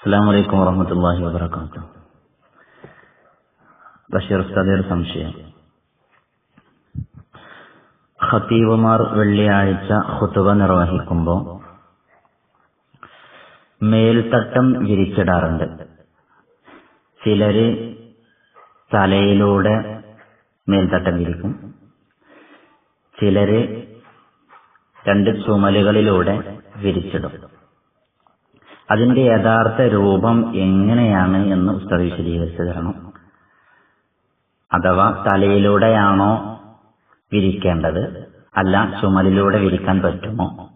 അസ്സാം വലൈക്കും വറഹമത്തല്ലാഹി വബർക്കാത്തു ബഷീർ ഉസ്താദിയുടെ സംശയം. ഖത്തീബുമാർ വെള്ളിയാഴ്ച ഹുത്തുബ നിർവഹിക്കുമ്പോൾ മേൽത്തട്ടം വിരിച്ചിടാറുണ്ട്. ചിലര് തലയിലൂടെ മേൽത്തട്ടം വിരിക്കും. ചിലര് രണ്ട് ചുമലുകളിലൂടെ വിരിച്ചിടും. അതിന്റെ യഥാർത്ഥ രൂപം എങ്ങനെയാണ് എന്ന് ഉസ്താദ് വിശദീകരിച്ചു തരണം അഥവാ തലയിലൂടെയാണോ വിരിക്കേണ്ടത്? അല്ല ചുമലിലൂടെ വിരിക്കാൻ പറ്റുമോ?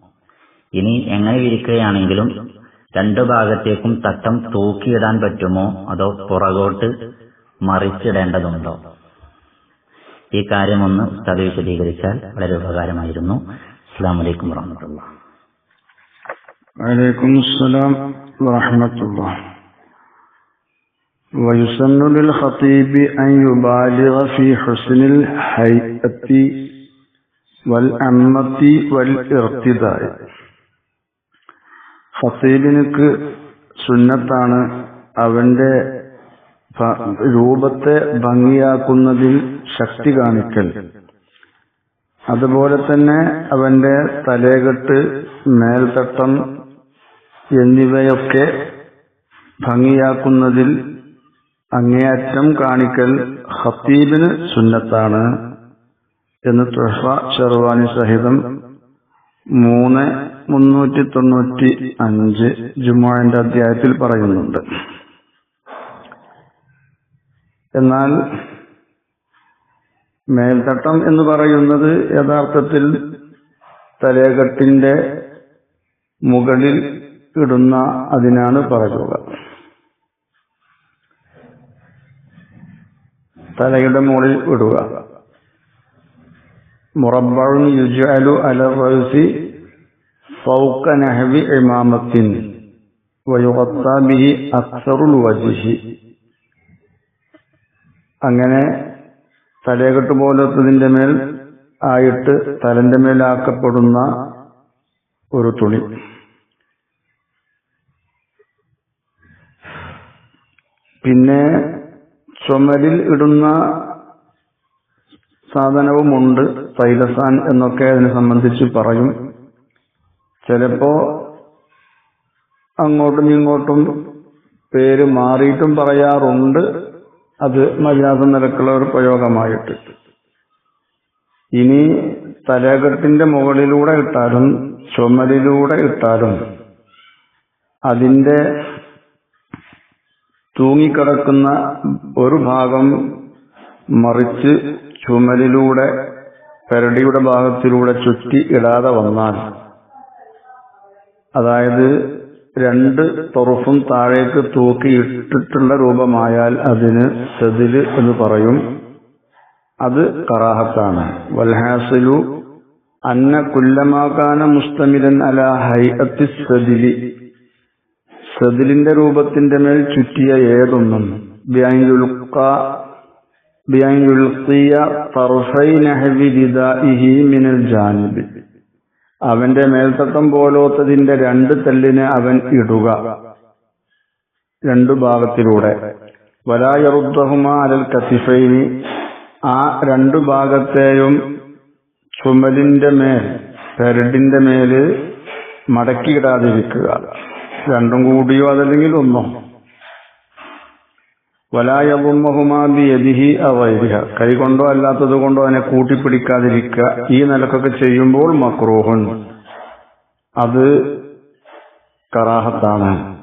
ഇനി എങ്ങനെ വിരിക്കുകയാണെങ്കിലും രണ്ടു ഭാഗത്തേക്കും തട്ടം തൂക്കിയിടാൻ പറ്റുമോ? അതോ പുറകോട്ട് മറിച്ചിടേണ്ടതുണ്ടോ? ഈ കാര്യമൊന്ന് ഉസ്താദ് വിശദീകരിച്ചാൽ വളരെ ഉപകാരമായിരുന്നു. അസ്സാം വലൈക്കും വാഹമത്തുള്ള وعليكم السلام ورحمة الله ويسن للخطيب أن يبالغ في حسن الهيئة والأمة والارتداء ഖത്തീബിനുക്ക് സുന്നത്താണ് അവന്റെ രൂപത്തെ ഭംഗിയാക്കുന്നതിൽ ശക്തി കാണിക്കൽ അതുപോലെ തന്നെ അവന്റെ തലേകെട്ട് മേൽത്തട്ടം എന്നിവയൊക്കെ ഭംഗിയാക്കുന്നതിൽ അങ്ങേയറ്റം കാണിക്കൽ ഹത്തീബിന് സുന്നത്താണ് എന്ന് തുഹഫ ഷെർവാനി സഹിതം മൂന്ന് മുന്നൂറ്റി തൊണ്ണൂറ്റി അഞ്ച് ജുമാന്റെ അധ്യായത്തിൽ പറയുന്നുണ്ട്. എന്നാൽ മേൽത്തട്ടം എന്ന് പറയുന്നത് യഥാർത്ഥത്തിൽ തലേകെട്ടിന്റെ മുകളിൽ ഇടുന്ന അതിനാണ് പറയുക. തലയുടെ മുകളിൽ ഇടുക. മുറബഴും യുജാലു അലറസി സൗക്ക നഹവി ഇമാമത്തിൻ വയുഹത്താബിഹി അക്സറുൽ വജിഹി. അങ്ങനെ തലയകെട്ട് പോലത്തതിന്റെ മേൽ ആയിട്ട് തലന്റെ മേലാക്കപ്പെടുന്ന ഒരു തുണി. പിന്നെ ചുമരിൽ ഇടുന്ന സാധനവുമുണ്ട് തൈലസാൻ എന്നൊക്കെ അതിനെ സംബന്ധിച്ച് പറയും. ചിലപ്പോ അങ്ങോട്ടും ഇങ്ങോട്ടും പേര് മാറിയിട്ടും പറയാറുണ്ട്. അത് മര്യാദ നിരക്കുള്ള ഒരു പ്രയോഗമായിട്ട്. ഇനി തലകെട്ടിന്റെ മുകളിലൂടെ ഇട്ടാലും ചുമലിലൂടെ ഇട്ടാലും അതിന്റെ തൂങ്ങിക്കിടക്കുന്ന ഒരു ഭാഗം മറിച്ച് ചുമലിലൂടെ പെരടിയുടെ ഭാഗത്തിലൂടെ ചുറ്റി ഇടാതെ വന്നാൽ അതായത് രണ്ട് തുറഫും താഴേക്ക് തൂക്കി ഇട്ടിട്ടുള്ള രൂപമായാൽ അതിന് സെതിൽ എന്ന് പറയും. അത് കറാഹത്താണ്. വൽഹാസിലു അന്ന കുല്ലമാകാന മുസ്തമിരൻ അല ഹൈ സദിലി സദിലിന്റെ രൂപത്തിന്റെ മേൽ ചുറ്റിയ ഏതൊന്നും മിനൽ അവന്റെ മേൽത്തട്ടം പോലോത്തതിന്റെ രണ്ട് തെല്ലിന് അവൻ ഇടുക. രണ്ടു ഭാഗത്തിലൂടെ. വലായറുദ്ദഹുമ അലൽ കത്തിഫൈനി. ആ രണ്ടു ഭാഗത്തെയും ചുമലിന്റെ മേൽ പെരടിന്റെ മേൽ മടക്കിയിടാതിരിക്കുക. രണ്ടും കൂടിയോ അതല്ലെങ്കിൽ ഒന്നോ? വലായബുമ്മഹുമാബി യദിഹി അവൈരിഹ. കൈകൊണ്ടോ അല്ലാത്തത് കൊണ്ടോ അതിനെ കൂട്ടിപ്പിടിക്കാതിരിക്കുക ഈ നിലക്കൊക്കെ ചെയ്യുമ്പോൾ മക്രോഹൻ. അത് കറാഹത്താണ്.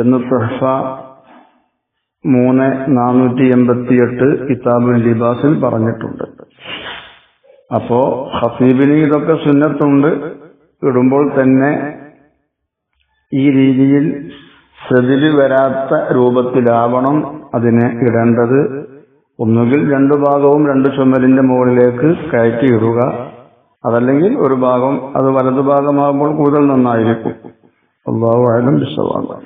എന്ന് തുഹഫ മൂന്ന് നാനൂറ്റി എൺപത്തിയെട്ട് കിതാബുൽ ലിബാസിൽ പറഞ്ഞിട്ടുണ്ട്. അപ്പോ ഹസീബിന് ഇതൊക്കെ സുന്നത്തുണ്ട്. ഇടുമ്പോൾ തന്നെ ഈ രീതിയിൽ സെതിൽ വരാത്ത രൂപത്തിലാവണം അതിനെ ഇടേണ്ടത്. ഒന്നുകിൽ രണ്ടു ഭാഗവും രണ്ട് ചുമലിന്റെ മുകളിലേക്ക് കയറ്റി ഇടുക അതല്ലെങ്കിൽ ഒരു ഭാഗം അത് വലതു ഭാഗമാകുമ്പോൾ കൂടുതൽ നന്നായിരിക്കും. അള്ളാഹു ആയാലും വിശ്വവാദം